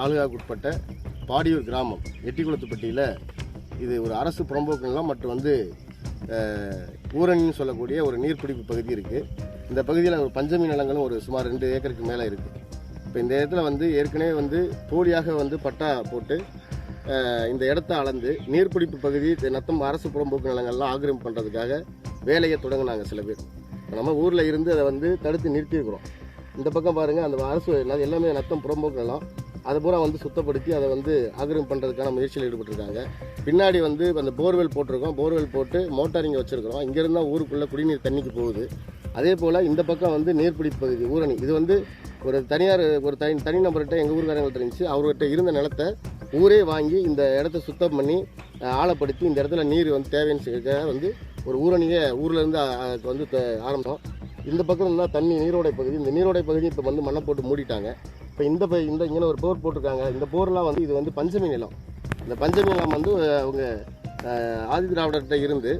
தாலுகாவுக்கு உட்பட்ட பாடியூர் கிராமம் எட்டிக்குளத்துப்பட்டியில் இது ஒரு அரசு புறம்போக்கு நிலம் மற்றும் வந்து ஊரணின்னு சொல்லக்கூடிய ஒரு நீர்பிடிப்பு பகுதி இருக்குது இந்த பகுதியில் ஒரு பஞ்சமி நிலங்களும் ஒரு சுமார் ரெண்டு ஏக்கருக்கு மேலே இருக்குது இப்போ இந்த இடத்துல வந்து ஏற்கனவே வந்து போலியாக வந்து பட்டா போட்டு இந்த இடத்த அளந்து நீர்பிடிப்பு பகுதி நத்தம் அரசு புறம்போக்கு நிலங்கள்லாம் ஆக்கிரமிப்பு பண்ணுறதுக்காக வேலையை தொடங்கினாங்க சில பேர். நம்ம ஊரில் இருந்து அதை வந்து தடுத்து நிறுத்தியிருக்கிறோம். இந்த பக்கம் பாருங்கள் அந்த அரசு எல்லாமே நத்தம் புறம்போக்கு நிலம். அதை பூரா வந்து சுத்தப்படுத்தி அதை வந்து ஆக்கிரமிப்பு பண்ணுறதுக்கான முயற்சியில் ஈடுபட்டிருக்காங்க. பின்னாடி வந்து அந்த போர்வெல் போட்டிருக்கோம். போர்வெல் போட்டு மோட்டார் இங்கே வச்சுருக்கிறோம். இங்கேருந்தால் ஊருக்குள்ளே குடிநீர் தண்ணிக்கு போகுது. அதே போல் இந்த பக்கம் வந்து நீர்பிடிப்பு பகுதி ஊரணி. இது வந்து ஒரு தனியார் ஒரு தனி தனிநபர்கிட்ட எங்கள் ஊர்காரங்கள்ட்ட இருந்துச்சு. அவர்கிட்ட இருந்த நிலத்தை ஊரே வாங்கி இந்த இடத்த சுத்தம் பண்ணி ஆழப்படுத்தி இந்த இடத்துல நீர் வந்து தேவைன்னு வந்து ஒரு ஊரணியை ஊர்லேருந்து வந்து த- ஆரம்பித்தோம் இந்த பக்கம் தான் தண்ணி நீரோடை பகுதி. இந்த நீரோடை பகுதி இப்போ வந்து மண்ணை போட்டு மூடிட்டாங்க. இப்போ இந்த இந்த இங்கே ஒரு போர் போட்டிருக்காங்க. இந்த போர்லாம் வந்து இது வந்து பஞ்சமி நிலம். இந்த பஞ்சமி நிலம் வந்து அவங்க ஆதி திராவிடர்கிட்ட இருந்து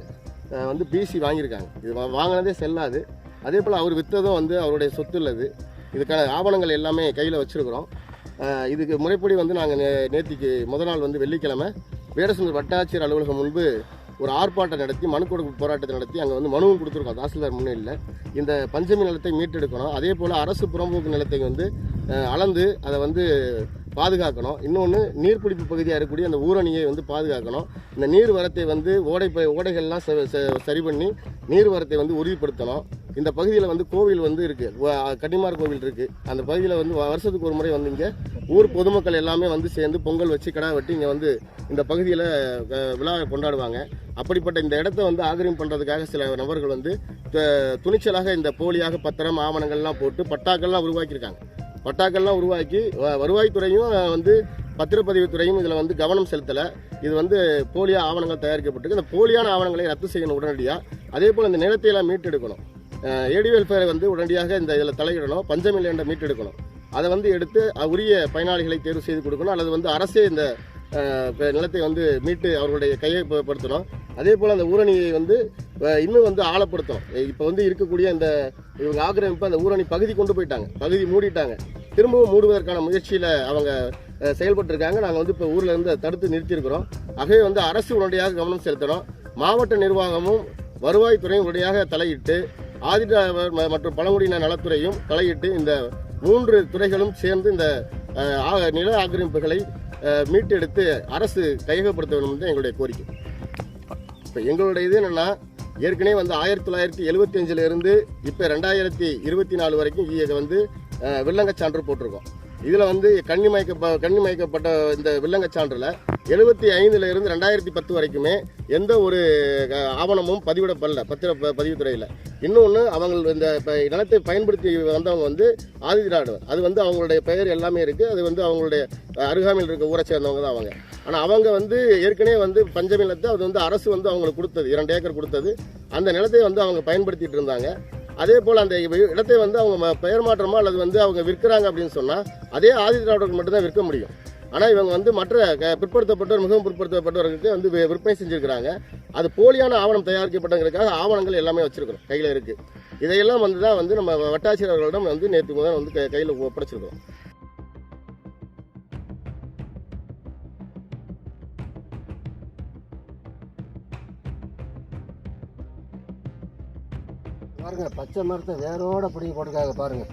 வந்து பிசி வாங்கியிருக்காங்க. இது வாங்கினதே செல்லாது. அதே போல் அவர் விற்றதும் வந்து அவருடைய சொத்து உள்ளது. இதுக்கான ஆவணங்கள் எல்லாமே கையில் வச்சுருக்குறோம். இதுக்கு முறைப்படி வந்து நாங்கள் நே நேற்றுக்கு முத நாள் வந்து வெள்ளிக்கிழமை வீரசுந்தர் வட்டாட்சியர் அலுவலகம் முன்பு ஒரு ஆர்ப்பாட்டம் நடத்தி மனு கொடுப்பு போராட்டத்தை நடத்தி அங்கே வந்து மனுவும் கொடுத்துருக்கோம். தாசில்தார் முன்னிலையில். இந்த பஞ்சமி நிலத்தை மீட்டெடுக்கணும். அதே போல் அரசு புறம்போக்கு நிலத்தை வந்து அளந்து அதை வந்து பாதுகாக்கணும். இன்னொன்று நீர்பிடிப்பு பகுதியாக இருக்கக்கூடிய அந்த ஊரணியை வந்து பாதுகாக்கணும். இந்த நீர் வரத்தை வந்து ஓடை ப- ஓடைகள்லாம் ச- ச- சரி பண்ணி நீர் வரத்தை வந்து உறுதிப்படுத்தணும். இந்த பகுதியில் வந்து கோவில் வந்து இருக்குது கன்னிமார் கோவில் இருக்குது அந்த பகுதியில் வந்து வ- வருஷத்துக்கு ஒரு முறை வந்து இங்கே ஊர் பொதுமக்கள் எல்லாமே வந்து சேர்ந்து பொங்கல் வச்சு கடா வெட்டி இங்கே வந்து இந்த பகுதியில் விழா கொண்டாடுவாங்க. அப்படிப்பட்ட இந்த இடத்த வந்து ஆக்கிரமிப்பு பண்ணுறதுக்காக சில நபர்கள் வந்து துணிச்சலாக இந்த போலியாக பத்திரம் ஆவணங்கள்லாம் போட்டு பட்டாக்கள்லாம் உருவாக்கியிருக்காங்க. பட்டாக்கள்லாம் உருவாக்கி வ- வருவாய்த்துறையும் வந்து பத்திரப்பதிவுத்துறையும் இதில் வந்து கவனம் செலுத்தலை. இது வந்து போலியா ஆவணங்கள் தயாரிக்கப்பட்டிருக்கு. இந்த போலியான ஆவணங்களை ரத்து செய்யணும் உடனடியாக அதே போல் இந்த நிலத்தை எல்லாம் மீட்டெடுக்கணும். ஏடி வெல்ஃபேரை வந்து உடனடியாக இந்த இதில் தலையிடணும். பஞ்சமி மீட்டெடுக்கணும். அதை வந்து எடுத்து உரிய பயனாளிகளை தேர்வு செய்து கொடுக்கணும். அல்லது வந்து அரசே இந்த நிலத்தை வந்து மீட்டு அவர்களுடைய கையகப்படுத்தணும் அதே போல் அந்த ஊரணியை வந்து இன்னும் வந்து ஆழப்படுத்தும். இப்போ வந்து இருக்கக்கூடிய அந்த இவங்க ஆக்கிரமிப்பு அந்த ஊரணி பகுதி கொண்டு போயிட்டாங்க. பகுதி மூடிட்டாங்க. திரும்பவும் மூடுவதற்கான முயற்சியில் அவங்க செயல்பட்டுருக்காங்க. நாங்கள் வந்து இப்போ ஊரில் இருந்து தடுத்து நிறுத்தியிருக்கிறோம். ஆகவே வந்து அரசு உடனடியாக கவனம் செலுத்தணும். மாவட்ட நிர்வாகமும் வருவாய்த்துறையும் உடனடியாக தலையிட்டு ஆதிதிராவிடர் ம- மற்றும் பழங்குடியின நலத்துறையும் தலையிட்டு இந்த மூன்று துறைகளும் சேர்ந்து இந்த நில ஆக்கிரமிப்புகளை மீட்டெடுத்து அரசு கையகப்படுத்த வேண்டும் என்று எங்களுடைய கோரிக்கை. இப்போ எங்களுடைய இது என்னென்னா ஏற்கனவே வந்து ஆயிரத்தி தொள்ளாயிரத்தி எழுபத்தி இருந்து இப்போ ரெண்டாயிரத்தி இருபத்தி நாலு வரைக்கும் இதை வந்து வில்லங்க சான்று போட்டிருக்கோம். இதில் வந்து கண்ணி மயக்க கண்ணி மயக்கப்பட்ட இந்த வில்லங்கச் சான்றில் எழுபத்தி ஐந்துல இருந்து ரெண்டாயிரத்தி பத்து வரைக்குமே எந்த ஒரு அஹ், ஆவணமும் பதிவிடப்படல பத்திர ப- பதிவுத்துறையில். இன்னொன்று அவங்க இந்த நிலத்தை பயன்படுத்தி வந்தவங்க வந்து ஆதி திராவிடர் அது வந்து அவங்களுடைய பெயர் எல்லாமே இருக்குது அது வந்து அவங்களுடைய அருகாமையில் இருக்க ஊரை சேர்ந்தவங்க தான் அவங்க. ஆனால் அவங்க வந்து ஏற்கனவே வந்து பஞ்சமி நிலத்தை அது வந்து அரசு வந்து அவங்களுக்கு கொடுத்தது. இரண்டு ஏக்கர் கொடுத்தது. அந்த நிலத்தை வந்து அவங்க பயன்படுத்திட்டு இருந்தாங்க. அதே போல் அந்த இடத்தை வந்து அவங்க ம- பெயர் மாற்றமோ அல்லது வந்து அவங்க விற்கிறாங்க அப்படின்னு சொன்னால் அதே ஆதி மட்டும்தான் விற்க முடியும். ஆனால் இவங்க வந்து மற்ற க- பிற்படுத்தப்பட்டோர் மிகவும் பிற்படுத்தப்பட்டவர்களுக்கு வந்து விற்பனை செஞ்சுருக்கிறாங்க. அது போலியான ஆவணம் தயாரிக்கப்பட்டங்கிறதுக்காக ஆவணங்கள் எல்லாமே வச்சுருக்கிறோம் கையில் இருக்குது இதையெல்லாம் வந்து தான் வந்து நம்ம வட்டாட்சியர் அவர்களிடம் வந்து நேற்று முதல் வந்து க- கையில் ஒப்படைச்சிருக்கிறோம் பாருங்க பச்சை மரத்தை வேரோட பிடிக்க போட்டுக்காக பாருங்க.